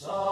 So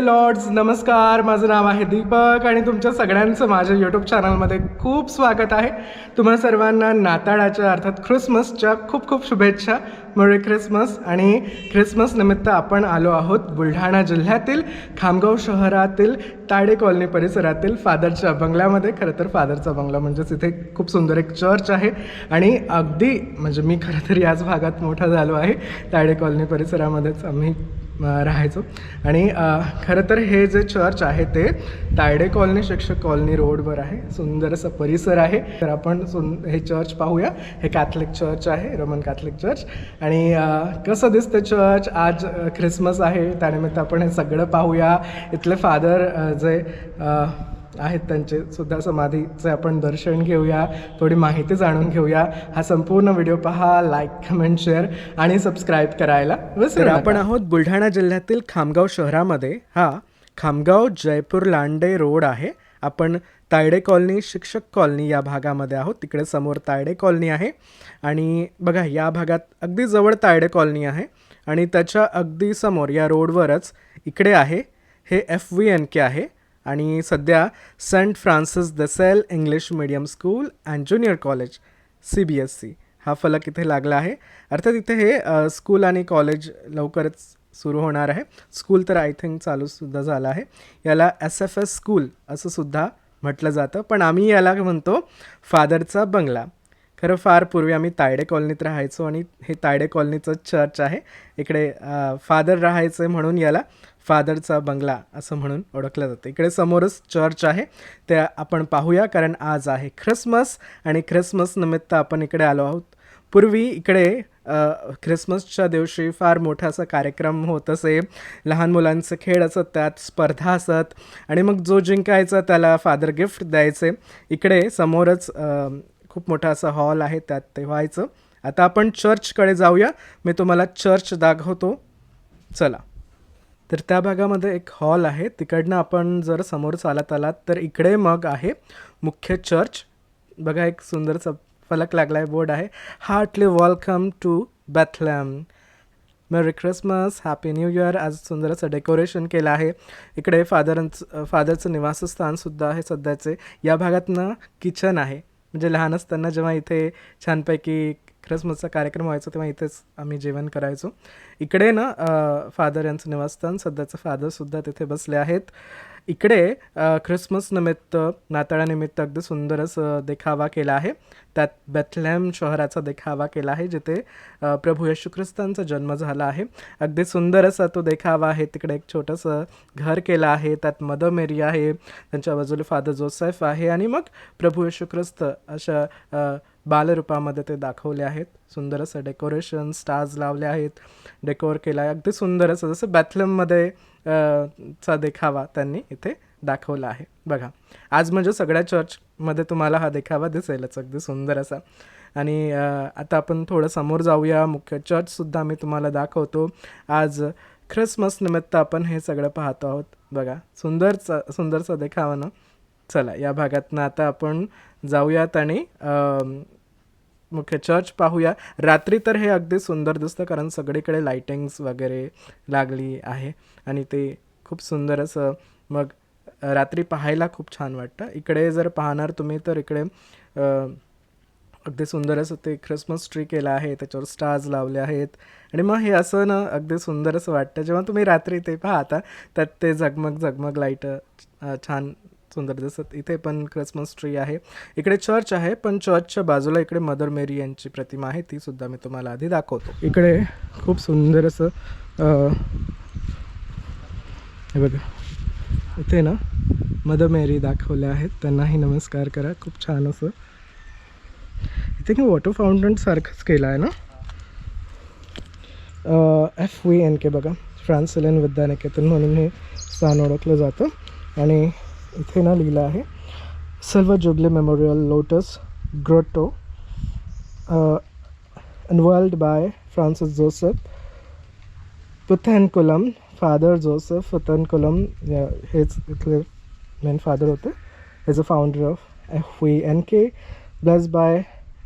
the Lord's नमस्कार माझं नाव आहे दीपक आणि तुमच्या सगळ्यांचं माझ्या यूट्यूब चॅनलमध्ये खूप स्वागत आहे. तुम्हा सर्वांना नाताळाच्या अर्थात ख्रिसमसच्या खूप खूप शुभेच्छा. मरे ख्रिसमस आणि ख्रिसमस निमित्त आपण आलो आहोत बुलढाणा जिल्ह्यातील खामगाव शहरातील ताडे कॉलनी परिसरातील फादरच्या बंगल्यामध्ये. खरं तर फादरचा बंगला म्हणजेच इथे खूप सुंदर एक चर्च आहे. आणि अगदी म्हणजे मी खरं तर याच भागात मोठा झालो आहे ताडे कॉलनी परिसरामध्येच. आम्ही राहायचो. आणि खरं तर हे जे चर्च आहे ते तायडे कॉलनी शिक्षक कॉलनी रोडवर आहे. सुंदर असं परिसर आहे. तर आपण सुन हे चर्च पाहूया. हे कॅथलिक चर्च आहे रोमन कॅथलिक चर्च. आणि कसं दिसतं चर्च? आज ख्रिसमस आहे. त्यानिमित्त आपण हे सगळं पाहूया. इथले फादर जे आहेत त्यांचे. सुद्धा समाधीचे आपण दर्शन घेऊया थोडी माहिती जाणून घेऊया. हा संपूर्ण व्हिडिओ पहा लाईक कमेंट शेअर आणि सबस्क्राईब करायला विसरू आपण आहोत बुलढाणा जिल्ह्यातील खामगाव शहरामध्ये. हा खामगाव जयपूर लांडे रोड आहे. आपण तायडे कॉलनी शिक्षक कॉलनी या भागामध्ये आहोत. तिकडे समोर तायडे कॉलनी आहे. आणि बघा या भागात अगदी जवळ तायडे कॉलनी आहे. आणि त्याच्या अगदी समोर या रोडवरच इकडे आहे. हे एफ व्ही एन के आहे. आणि सध्या Saint Francis de Sales English medium school and junior college C B S C हा फलक इथे लागला आहे. अर्थात इथे हे स्कूल आणि कॉलेज लवकरच सुरू होणार आहे. स्कूल तर आय थिंक चालूसुद्धा झालं आहे. याला एस एफ एस स्कूल असं सुद्धा म्हटलं जातं. पण आम्ही याला म्हणतो फादरचा बंगला. खरं फार पूर्वी आम्ही तायडे कॉलनीत राहायचो आणि हे तायडे कॉलनीचं चर्च आहे. इकडे फादर राहायचे म्हणून याला फादरचा बंगला असं म्हणून ओळखलं जातं. इकडे समोरच चर्च आहे. ते आपण पाहूया कारण आज आहे ख्रिसमस आणि ख्रिसमस निमित्त आपण इकडे आलो आहोत. पूर्वी इकडे ख्रिसमसच्या दिवशी फार मोठा असा कार्यक्रम होत असे. लहान मुलांचे खेळ असत त्यात स्पर्धा असत आणि मग जो जिंकायचा त्याला फादर गिफ्ट द्यायचे. इकडे समोरच खूप मोठा असा हॉल आहे त्यात ते व्हायचं. आता आपण चर्चकडे जाऊया. मी तुम्हाला चर्च दाखवतो. चला. तर त्या भागामध्ये एक हॉल आहे. तिकडनं आपण जर समोर चालत आलात तर इकडे मग आहे मुख्य चर्च. बघा एक सुंदरसा फलक लागला आहे बोर्ड आहे. Heartily welcome to Bethlehem merry Christmas happy new year आज सुंदर असं डेकोरेशन केलं आहे. इकडे फादरांचं फादरचं निवासस्थानसुद्धा आहे सध्याचे. या भागातनं किचन आहे. म्हणजे लहान असताना जेव्हा इथे छानपैकी ख्रिसमसचा कार्यक्रम व्हायचा तेव्हा इथेच आम्ही जेवण करायचो. इकडे ना फादर यांचं निवासस्थान सध्याचं फादरसुद्धा तिथे बसले आहेत. इकडे ख्रिसमस निमित्त नाताळानिमित्त अगदी सुंदर असं देखावा केला आहे. त्यात बेथलेम शहराचा देखावा केला आहे जिथे प्रभू येशू ख्रिस्तांचा जन्म झाला आहे. अगदी सुंदर असा तो देखावा आहे. तिकडे एक छोटंसं घर केलं आहे. त्यात मदर मेरी आहे. त्यांच्या बाजूला फादर जोसेफ आहे. आणि मग प्रभू येशू ख्रिस्त अशा बालरूपामध्ये ते दाखवले आहेत. सुंदर असं डेकोरेशन स्टार्स लावले आहेत. डेकोर केला आहे अगदी सुंदर असं जसं बॅथलममध्ये चा देखावा त्यांनी इथे दाखवला आहे. बघा आज म्हणजे सगळ्या चर्चमध्ये तुम्हाला हा देखावा दिसेलच. अगदी सुंदर असा आणि आता आपण थोडं समोर जाऊया. मुख्य चर्चसुद्धा मी तुम्हाला दाखवतो. आज ख्रिसमस निमित्त आपण हे सगळं पाहतो आहोत. बघा सुंदरचा सुंदरसा देखावा ना? चला या भागातनं आता आपण जाऊयात आणि मुख्य चर्च पाहूया. रात्री तर हे अगदी सुंदर दिसतं कारण सगळीकडे लाइटिंग्स वगैरे लागली आहे आणि ते खूप सुंदर असं मग रात्री पाहायला खूप छान वाटतं. इकडे जर पाहणार तुम्ही तर इकडे अगदी सुंदर असं ते ख्रिसमस ट्री केलं आहे त्याच्यावर स्टार्स लावले आहेत. आणि मग हे असं ना अगदी सुंदर असं वाटतं. जेव्हा तुम्ही रात्री ते पाहता त्यात ते झगमग झगमग लाइट छान सुंदर दिसत. इथे पण क्रिसमस ट्री आहे. इकडे चर्च आहे पण चर्चच्या बाजूला इकडे मदर मेरी यांची प्रतिमा आहे ती सुद्धा मी तुम्हाला आधी दाखवतो. इकडे खूप सुंदर असं हे बघा. इथे ना मदर मेरी दाखवल्या आहेत. त्यांनाही नमस्कार करा. खूप छान असं. इथे की वॉटर फाउंटन सारखंच केलं आहे ना? एफ वी एन के बघा. फ्रान्स सिलेन विद्यानिकेतन म्हणून हे स्थान ओळखलं जातं. आणि इथे ना लिहिलं आहे silver jubilee memorial lotus grotto unveiled by Francis Joseph Puthenkulam father Joseph Puthenkulam हेच इथले मेन फादर होते. He's a founder of F V N K blessed by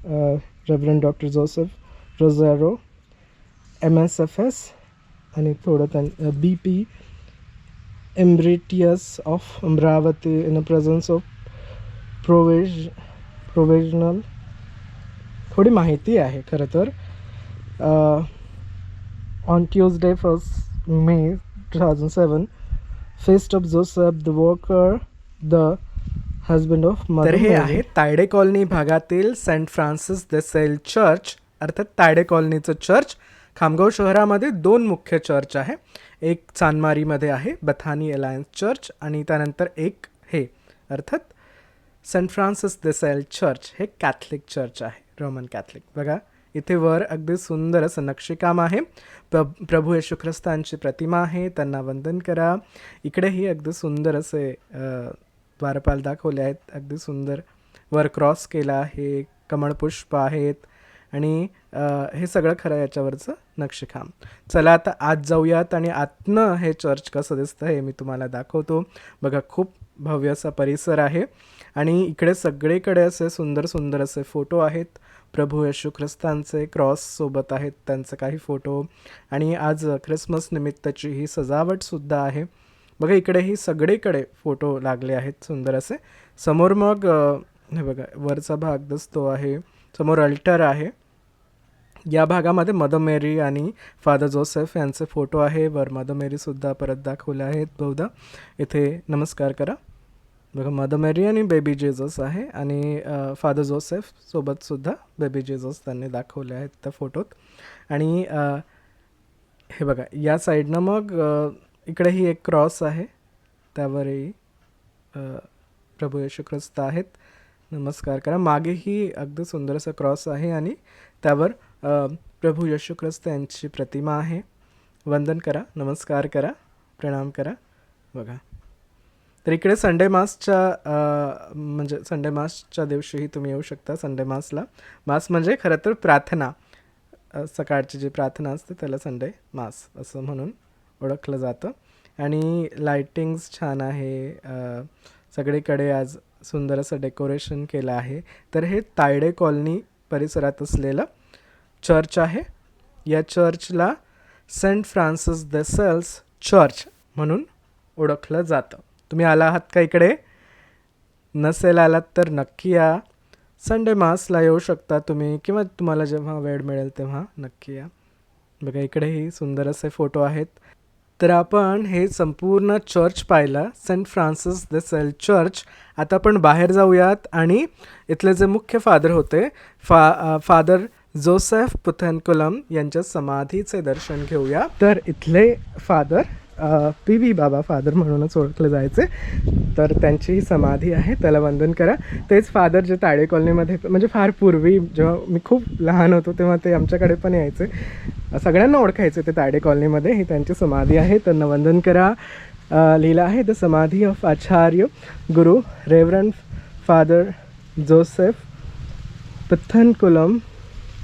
reverend doctor Joseph Rozario M S F S आणि थोडं त्यां B P emeritus of Amravati in the presence of प्रोवेज provisional थोडी माहिती आहे खरं तर. On Tuesday first May two thousand seven feast of Joseph the walker the husband of mother हे आहे तायडे कॉलनी भागातील Saint Francis de Sales church अर्थात Tayade कॉलनीचं church Khamgaon शहरामध्ये दोन मुख्य चर्च आहे. एक चांदमारीमध्ये आहे बथानी अलायन्स चर्च आणि त्यानंतर एक हे अर्थात सेंट फ्रान्सिस द चर्च हे कॅथलिक चर्च आहे रोमन कॅथलिक. बघा इथे वर अगदी सुंदर असं नक्षीकाम आहे. प्र प्रभू येशू ख्रिस्तांची प्रतिमा आहे त्यांना वंदन करा. इकडेही अगदी सुंदर असे द्वारपाल दाखवले आहेत. अगदी सुंदर वर क्रॉस केला आहे कमळपुष्प आहेत आणि हे सगळं खरं याच्यावरचं नक्षीखाम चला आता आत जाऊयात आणि आतनं हे चर्च कसं दिसतं हे मी तुम्हाला दाखवतो. बघा खूप भव्य असा परिसर आहे. आणि इकडे सगळीकडे असे सुंदर सुंदर असे फोटो आहेत. प्रभू येशू ख्रिस्तांचे क्रॉससोबत आहेत त्यांचे काही फोटो. आणि आज ख्रिसमस निमित्ताची ही सजावटसुद्धा आहे. बघा इकडे ही सगळीकडे फोटो लागले आहेत सुंदर असे. समोर मग हे बघा वरचा भाग दिसतो आहे. समोर अल्टर आहे. या भागामध्ये मदर मेरी आणि फादर जोसेफ यांचे फोटो आहे. वर मदर मेरीसुद्धा परत दाखवले आहेत. बहुधा इथे नमस्कार करा. बघा मदर मेरी आणि बेबी जेजस आहे आणि फादर जोसेफ सोबतसुद्धा बेबी जेजस त्यांनी दाखवले आहेत त्या फोटोत. आणि हे बघा या साईडनं मग इकडेही एक क्रॉस आहे. त्यावरही प्रभू येशू ख्रिस्त आहेत. नमस्कार करा. मागेही अगदी सुंदर असं क्रॉस आहे आणि त्यावर प्रभू यशू ख्रिस्त यांची प्रतिमा आहे. वंदन करा नमस्कार करा प्रणाम करा. बघा. तर इकडे संडे मासच्या म्हणजे संडे मासच्या दिवशीही तुम्ही येऊ शकता संडे मासला मास म्हणजे खरं तर प्रार्थना. सकाळची जी प्रार्थना असते त्याला संडे मास असं म्हणून ओळखलं जातं. आणि लाइटिंग्स छान आहे. सगळीकडे आज सुंदर असं डेकोरेशन केलं आहे. तर हे तायडे कॉलनी परिसरात असलेलं चर्च आहे. या चर्चला Saint Francis de Sales church म्हणून ओळखलं जातं. तुम्ही आला आहात का इकडे? नसेल आलात तर नक्की या. संडे मासला येऊ शकता तुम्ही किंवा तुम्हाला जेव्हा वेळ मिळेल तेव्हा नक्की या. बघा इकडेही सुंदर असे फोटो आहेत. तर आपण हे संपूर्ण चर्च पाहिलं Saint Francis de Sales church. आता आपण बाहेर जाऊयात आणि इथले जे मुख्य फादर होते फा फादर जोसेफ पुथनकुलम यांच्या समाधीचे दर्शन घेऊया. तर इथले father P V Baba father म्हणूनच ओळखले जायचे. तर त्यांची ही समाधी आहे त्याला वंदन करा. तेच फादर जे ताळे कॉलनीमध्ये म्हणजे फार पूर्वी जेव्हा मी खूप लहान होतो तेव्हा ते आमच्याकडे पण यायचे. सगळ्यांना ओळखायचे ते ताडे कॉलनीमध्ये. ही त्यांची समाधी आहे त्यांना वंदन करा. लिहिलं आहे द समाधी of Acharya. Guru रेवरन father Joseph पथनकुलम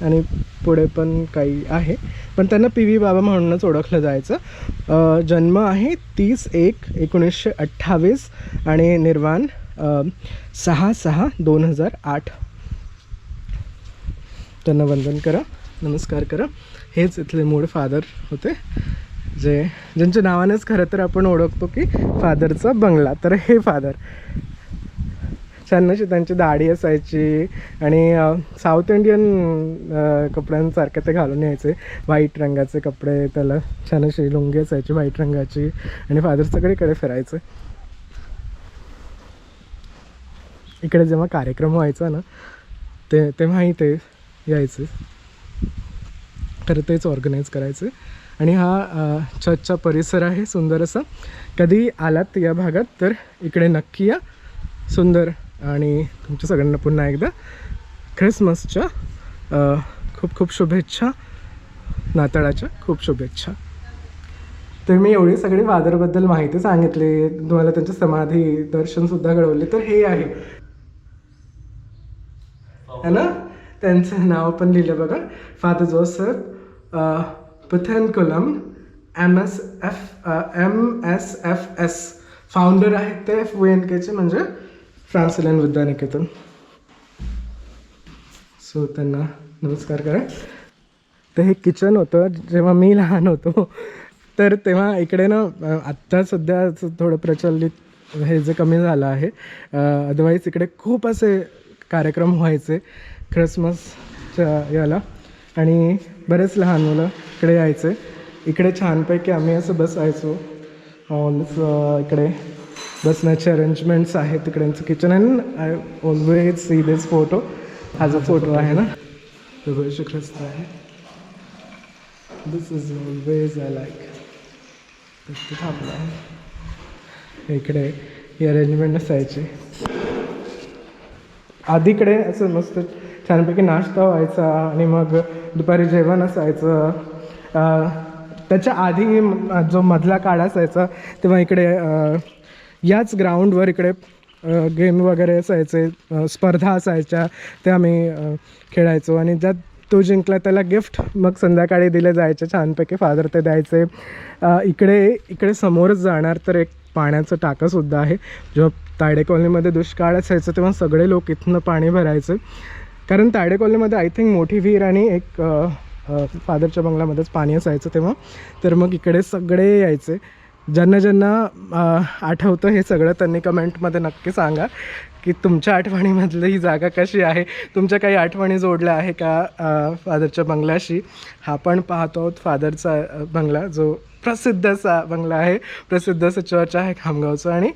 आणि पुढे पण काही आहे. पण त्यांना पी व्ही बाबा म्हणूनच ओळखलं जायचं. जन्म आहे तीस एक एकोणीसशे अठ्ठावीस आणि निर्वाण सहा सहा दोन हजार आठ. त्यांना वंदन करा नमस्कार करा. हेच इथले मूळ फादर होते. जे ज्यांच्या नावानेच खरं तर आपण ओळखतो की फादरचा बंगला. तर हे फादर. छान अशी त्यांची दाढी असायची आणि साऊथ इंडियन कपड्यांसारखे ते घालून यायचे. व्हाईट रंगाचे कपडे त्याला छान अशी लुंगी असायची व्हाईट रंगाची आणि फादर सगळीकडे फिरायचे. इकडे जेव्हा कार्यक्रम व्हायचा ना ते ते माहीत आहे यायचे. तर तेच ऑर्गनाईज करायचे. आणि हा छतचा परिसर आहे सुंदर असा. कधी आलात या भागात तर इकडे नक्की या. सुंदर आणि तुमच्या सगळ्यांना पुन्हा एकदा ख्रिसमसच्या खूप खूप शुभेच्छा. नाताळाच्या खूप शुभेच्छा. तर मी एवढी सगळी वादरबद्दल माहिती सांगितली तुम्हाला त्यांच्या समाधी दर्शनसुद्धा घडवले तर हे आहे. है ना? त्यांचं नाव पण लिहिलं बघा. Father Joseph Puthenkulam M S F M S F S founder आहेत ते एफ एन केचे म्हणजे फ्रान्सिलियन विद्यानिकेतन सो त्यांना नमस्कार करा. तर हे किचन होतं जेव्हा मी लहान होतो तर तेव्हा इकडे ना आत्ता सध्या असं थोडं प्रचलित हे जे कमी झालं आहे अदरवाईज इकडे खूप असे कार्यक्रम व्हायचे ख्रिसमसच्या याला. आणि बरेच लहान मुलं इकडे यायचे. इकडे छानपैकी आम्ही असं बसायचो. इकडे. बसण्याचे अरेंजमेंट्स आहेत तिकडेचं kitchen and I always see this photo हा जो फोटो आहे ना? तो ख्रिस्त आहे. This is always I like थांबला आहे. इकडे ही अरेंजमेंट असायची. आधीकडे असं मस्त छानपैकी नाश्ता व्हायचा आणि मग दुपारी जेवण असायचं. त्याच्या आधी जो मधला काळ असायचा तेव्हा इकडे याच ग्राउंडवर इकडे गेम वगैरे असायचे स्पर्धा असायच्या त्या आम्ही खेळायचो. आणि ज्यात तो जिंकला त्याला गिफ्ट मग संध्याकाळी दिले जायचे छानपैकी फादर ते द्यायचे. इकडे इकडे समोरच जाणार तर एक पाण्याचं टाकंसुद्धा आहे. जेव्हा ताडे कॉलनीमध्ये दुष्काळ असायचं तेव्हा सगळे लोक इथनं पाणी भरायचे. कारण ताडे कॉलनीमध्ये आय थिंक मोठी विहीर आणि एक फादरच्या बंगल्यामध्येच पाणी असायचं तेव्हा. तर मग इकडे सगळे यायचे. ज्यांना ज्यांना आठवतं हे सगळं त्यांनी कमेंटमध्ये नक्की सांगा की तुमच्या आठवणीमधली ही जागा कशी आहे? तुमच्या काही आठवणी जोडल्या आहे का फादरच्या बंगल्याशी? हा पण पाहतो. आहोत फादरचा बंगला जो प्रसिद्ध असा बंगला आहे प्रसिद्ध असं चर्च आहे खामगावचं आणि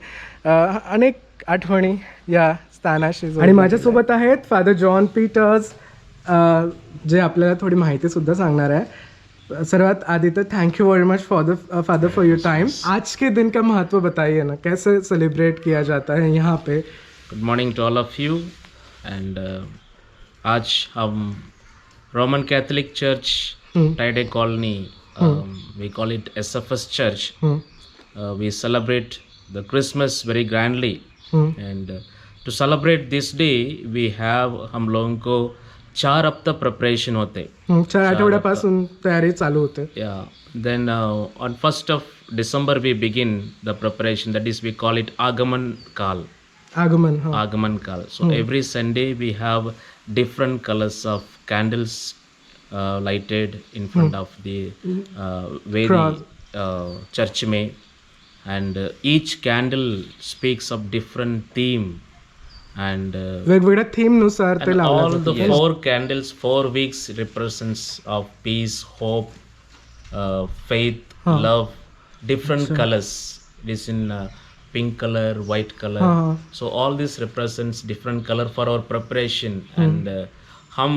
अनेक आठवणी या स्थानाशी आणि माझ्यासोबत आहेत फादर जॉन पीटर्स जे आपल्याला थोडी माहिती सुद्धा सांगणार आहे. सर्वात आधी तो thank you very much for father for your time आज के दिन का महत्व बताइए ना कैसे सेलिब्रेट किया जाता है यहाँ पे? Good morning to all of you and आज हम Roman Catholic church Tayade colony we call it S F S church we celebrate the Christmas very grandly and to celebrate this day we have हम लोगों को चार हप्ता preparation होते. चार आठवड्यापासून तयारी चालू होते. या then on first of December we begin the preparation that is we call it आगमन काल आगमन आगमन काल so every Sunday we have different colours of candles lighted in front of the very church may and each candle speaks of different theme and. Uh, वेगवेगळ्या theme नुसार ते and लावलं all जातं. the four candles, four weeks represents of peace, hope, uh, faith, Huh. love, different colors. It is in uh, pink color, white color. हाँ, So all this represents different color for our preparation. Hmm. And uh, Hum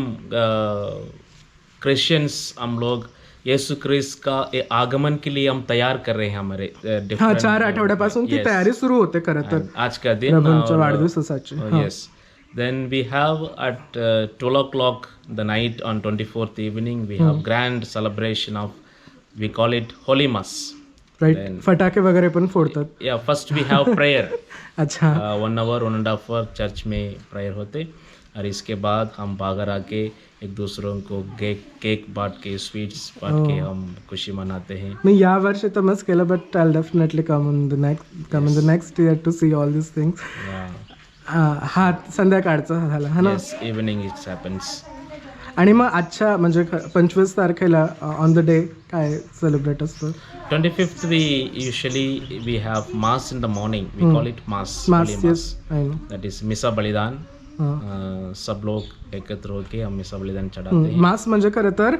Christians हम लोग यीशु क्रिस्त का ये आगमन के लिए हम तैयार कर रहे हैं हमारे uh, हा चार आठवड्यापासून ती Yes. तयारी सुरू होते खरं तर आज का दिन प्रभूंच्या और, वाढदिवसाची Oh, हा. yes. Then we have at uh, 12 o'clock the night on 24th evening, we have grand celebration of, we call it Holy Mass. Right फटाके वगैरे पण फोडतात Yeah, first we have prayer. अच्छा uh, hour, one and a half hour चर्च में prayer होते और इसके बाद हम बाहर आके एक दूसरों को केक केक बांट के स्वीट्स बांट के हम खुशी मनाते हैं। मी या वर्षी तर मस्त केलं but I definitely come in the next come in the next year to see all this things. हा संध्याकाळचा झाला हा ना? Evening it happens. आणि मग आजच्या म्हणजे पंचवीस तारखेला ऑन द डे काय सेलिब्रेट असतं? 25th we usually we have mass in the morning. We call it mass mass no that is मिसा बलिदान सब लोक एकत्र होते आम्ही सगळे लिदान चढाते मास म्हणजे खरं तर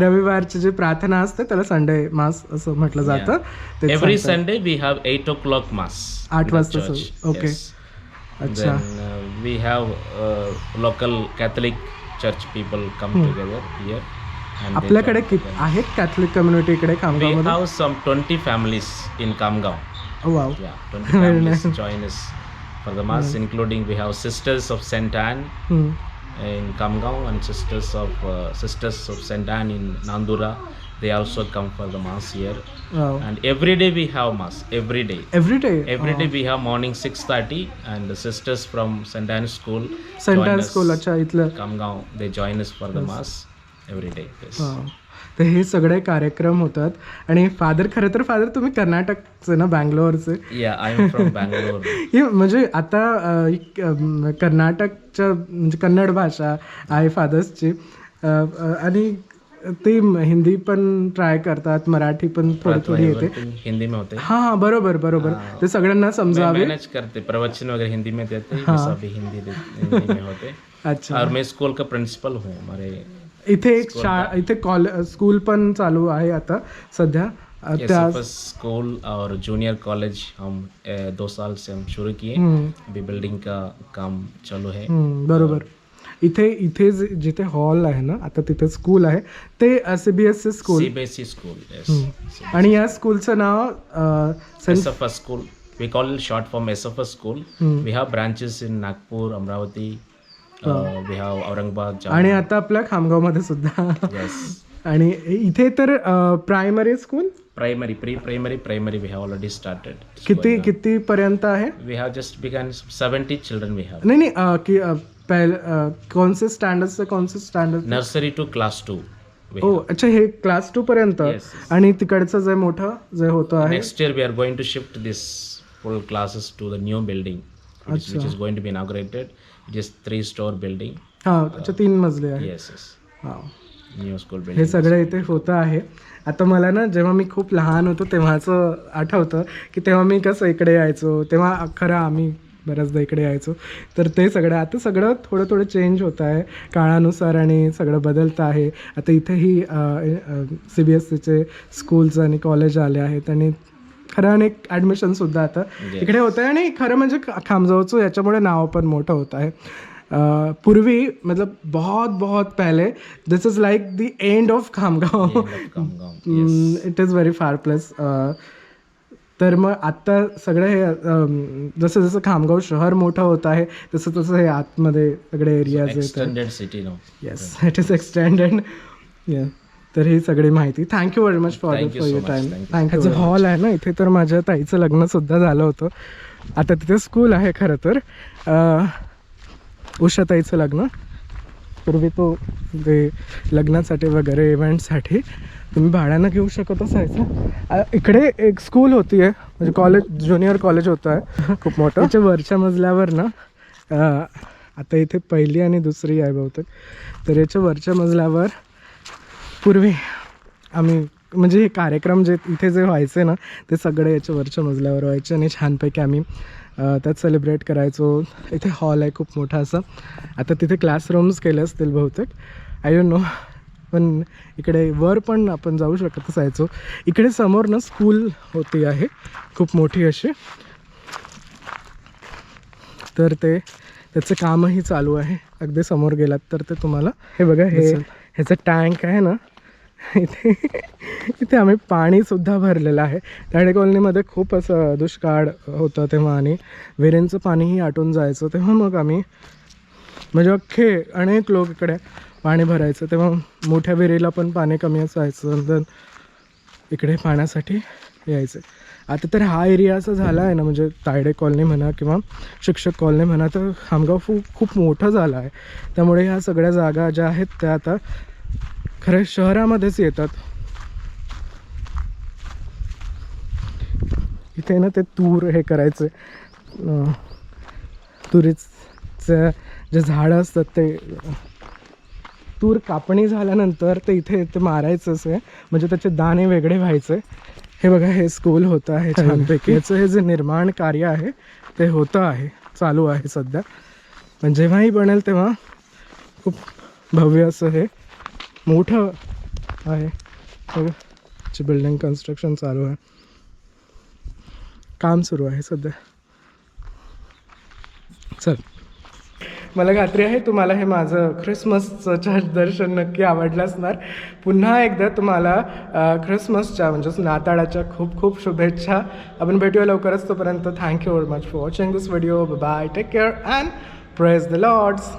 रविवारचे जे प्रार्थना असते त्याला संडे मास असं म्हटलं जात. Every Sunday we have eight o'clock mass आठ वाजता ओके अच्छा. We have local Catholic church people come together here आपल्याकडे आहेत कॅथलिक कम्युनिटी इकडे Khamgaon twenty families in Khamgaon join is for the mass, mm. including we have Sisters of Saint Anne mm. in Kamgaon and Sisters of uh, Sisters of Saint Anne in Nandura. They also come for the mass here. Wow. And every day we have mass. Every day. Every day. Every oh. day we have morning six thirty, and the sisters from Saint Anne School. Saint Anne School, acha, itla. Kamgaon. They join us for yes. the mass every day. Yes. Wow. तर हे सगळे कार्यक्रम होतात. आणि father खरं तर father तुम्ही कर्नाटकचे ना बँगलोरचे? म्हणजे आता कर्नाटकच्या म्हणजे कन्नड भाषा आहे फादर्सची. आणि ते हिंदी पण ट्राय करतात मराठी पण थोडी थोडी येते. हिंदी में होते. हा हा बरोबर बरोबर. ते सगळ्यांना समजावे. मैनेज करते प्रवचन वगैरह हिंदी में देते हिंदी में होते. अच्छा. और मैं स्कूल का प्रिंसिपल हूँ हमारे इथे एक शाळा इथे कॉलेज स्कूल पण चालू आहे आता सध्या. स्कूल और जूनियर कॉलेज हम दो साल से हम शुरू किए। अभी बिल्डिंग का काम चालू है। बरोबर। इथे इथे जे- जिथे हॉल आहे ना आता तिथे स्कूल आहे. ते सीबीएसई स्कूल सीबीएसई स्कूल आणि या स्कूलचं नाव Saint school we call it short form SFS school. We have branches in Nagpur, Aurangabad आणि आता आपल्या खामगावमध्ये सुद्धा आणि इथे तर primary school primary pre primary primary we have already started किती किती पर्यंत आहे? We have just begun seventy children we have नाही नाही conscious standard conscious standard nursery to class two हो अच्छा हे क्लास टू पर्यंत. आणि तिकडचं जे मोठं जे होतं आहे? Next year we are going to shift this full classes to the new building Which, which is going to be is three-store building. हा तीन मजले आहे Yes, yes. हा. New school हे. सगळं इथे होतं आहे आता मला ना जेव्हा मी खूप लहान होतो तेव्हाचं आठवतं की तेव्हा मी कसं इकडे यायचो तेव्हा खरं आम्ही बऱ्याचदा इकडे यायचो तर ते सगळं आता सगळं थोडं थोडं चेंज होत आहे काळानुसार आणि सगळं बदलतं आहे आता इथेही सी बी एस सीचे स्कूल्स आणि कॉलेज आले आहेत आणि खरं अनेक ॲडमिशनसुद्धा आता. Yes. इकडे होतं आहे आणि खरं म्हणजे खामजावचं याच्यामुळे नाव पण मोठं होत आहे. पूर्वी मतलब बहुत बहुत पहले this is like the end of Khamgaon. It is very far place तर मग आत्ता सगळं हे जसं जसं खामगाव शहर मोठं होत आहे तसं तसं हे आतमध्ये सगळे areas now. Yes it is extended तर ही सगळी माहिती. Thank you very much for for your. Time. Thank you hall आहे ना इथे तर माझ्या ताईचं लग्न सुद्धा झालं होतं. आता तिथे स्कूल आहे खरं तर. अं, उषाताईचं लग्न. पूर्वी तो ते लग्नासाठी वगैरे इव्हेंटसाठी तुम्ही भाड्यानं घेऊ शकत असायचं इकडे एक स्कूल होती आहे म्हणजे कॉलेज ज्युनियर कॉलेज होतं. आहे खूप मोठं. त्याच्या वरच्या मजल्यावर ना आता इथे पहिली आणि दुसरी आहे बहुतेक. तर याच्या वरच्या मजल्यावर पूर्वी आम्ही म्हणजे हे कार्यक्रम जे इथे जे व्हायचे ना ते सगळे याच्या वरच्या मजल्यावर व्हायचे आणि छानपैकी आम्ही त्यात सेलिब्रेट करायचो. इथे हॉल आहे खूप मोठा असा. आता तिथे क्लासरूम्स केले असतील बहुतेक. आय डोंट नो पण इकडे वर पण आपण जाऊ शकत असायचो. इकडे समोर ना स्कूल होती आहे. खूप मोठी अशी. तर ते त्याचं कामही चालू आहे. अगदी समोर गेलात तर ते तुम्हाला हे बघा हे ह्याचं टँक आहे ना. इथे इथे आम्ही पाणीसुद्धा भरलेलं आहे. ताडे कॉलनीमध्ये खूप असं दुष्काळ होतं तेव्हा आणि विहिरींचं पाणीही आटून जायचं. तेव्हा मग आम्ही म्हणजे अख्खे अनेक लोक इकडे पाणी भरायचं. तेव्हा मोठ्या विहिरीला पण पाणी कमी असायचं. तर इकडे पाण्यासाठी यायचे. आता तर हा एरिया असा झाला आहे ना म्हणजे तायडे कॉलनी म्हणा किंवा शिक्षक कॉलनी म्हणा तर खामगाव खूप खूप मोठं झालं आहे. त्यामुळे ह्या सगळ्या जागा ज्या आहेत त्या आता खरं शहरामध्येच येतात. इथे ना ते तूर हे करायचे. तुरीचं जे झाडं असतात ते तूर कापणी झाल्यानंतर ते इथे ते मारायचंच आहे म्हणजे त्याचे दाणे वेगळे व्हायचे. हे बघा हे स्कूल होतं आहे छानपैकी. याचं हे जे निर्माण कार्य आहे ते होतं आहे चालू आहे सध्या. पण जेव्हाही बनेल तेव्हा खूप भव्य असं हे मोठं आहे. बघा बिल्डिंग कन्स्ट्रक्शन चालू आहे. काम सुरू आहे सध्या. चल. मला खात्री आहे तुम्हाला हे माझं ख्रिसमसचं चर्च दर्शन नक्की आवडलं असणार. पुन्हा एकदा तुम्हाला ख्रिसमसच्या म्हणजेच नाताळाच्या खूप खूप शुभेच्छा. आपण भेटूया लवकरच तोपर्यंत. Thank you very much for watching this video bye take care and press the Lord's